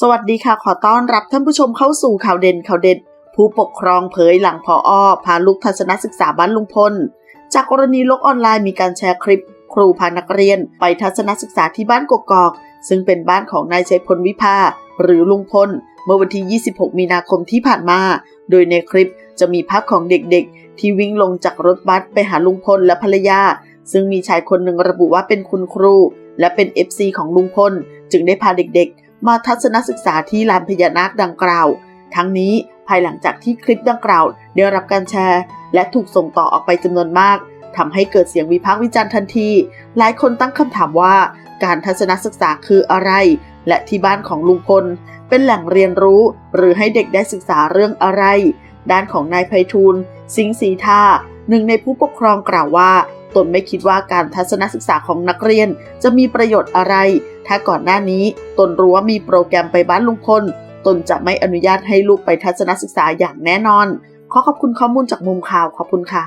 สวัสดีค่ะ ขอต้อนรับท่านผู้ชมเข้าสู่ข่าวเด่นข่าวเด็ด ผู้ปกครองเผยหลังพออพาลูกทัศนศึกษาบ้านลุงพล จากกรณีโลกออนไลน์มีการแชร์คลิป ครูพานักเรียนไปทัศนศึกษาที่บ้านกกอก ซึ่งเป็นบ้านของนายชัยพลวิภา หรือลุงพล เมื่อวันที่ 26 มีนาคมที่ผ่านมา โดยในคลิปจะมีภาพของเด็กๆ ที่วิ่งลงจากรถบัสไปหาลุงพลและภรรยา ซึ่งมีชายคนหนึ่งระบุว่าเป็นคุณครู และเป็น FC ของลุงพล จึงได้พาเด็กๆ มาทัศนศึกษาที่ลานพญานาคดังกล่าว ทั้งนี้ภายหลังจากที่คลิปดังกล่าวได้รับการแชร์ และถูกส่งต่อออกไปจำนวนมากทำให้เกิดเสียงวิพากษ์วิจารณ์ทันที หลายคนตั้งคำถามว่า การทัศนศึกษาคืออะไร และที่บ้านของลุงพล เป็นแหล่งเรียนรู้ หรือให้เด็กได้ศึกษาเรื่องอะไร ด้านของนายไพฑูรย์สิงห์ศรีทา หนึ่งในผู้ปกครองกล่าวว่า ตนไม่คิดว่าการทัศนศึกษาของนักเรียนจะมีประโยชน์อะไร ถ้าก่อนหน้านี้ตนรู้ว่ามีโปรแกรมไปบ้านลุงพล ตนจะไม่อนุญาตให้ลูกไปทัศนศึกษาอย่างแน่นอน ขอขอบคุณข้อมูลจากมุมข่าวขอบคุณค่ะ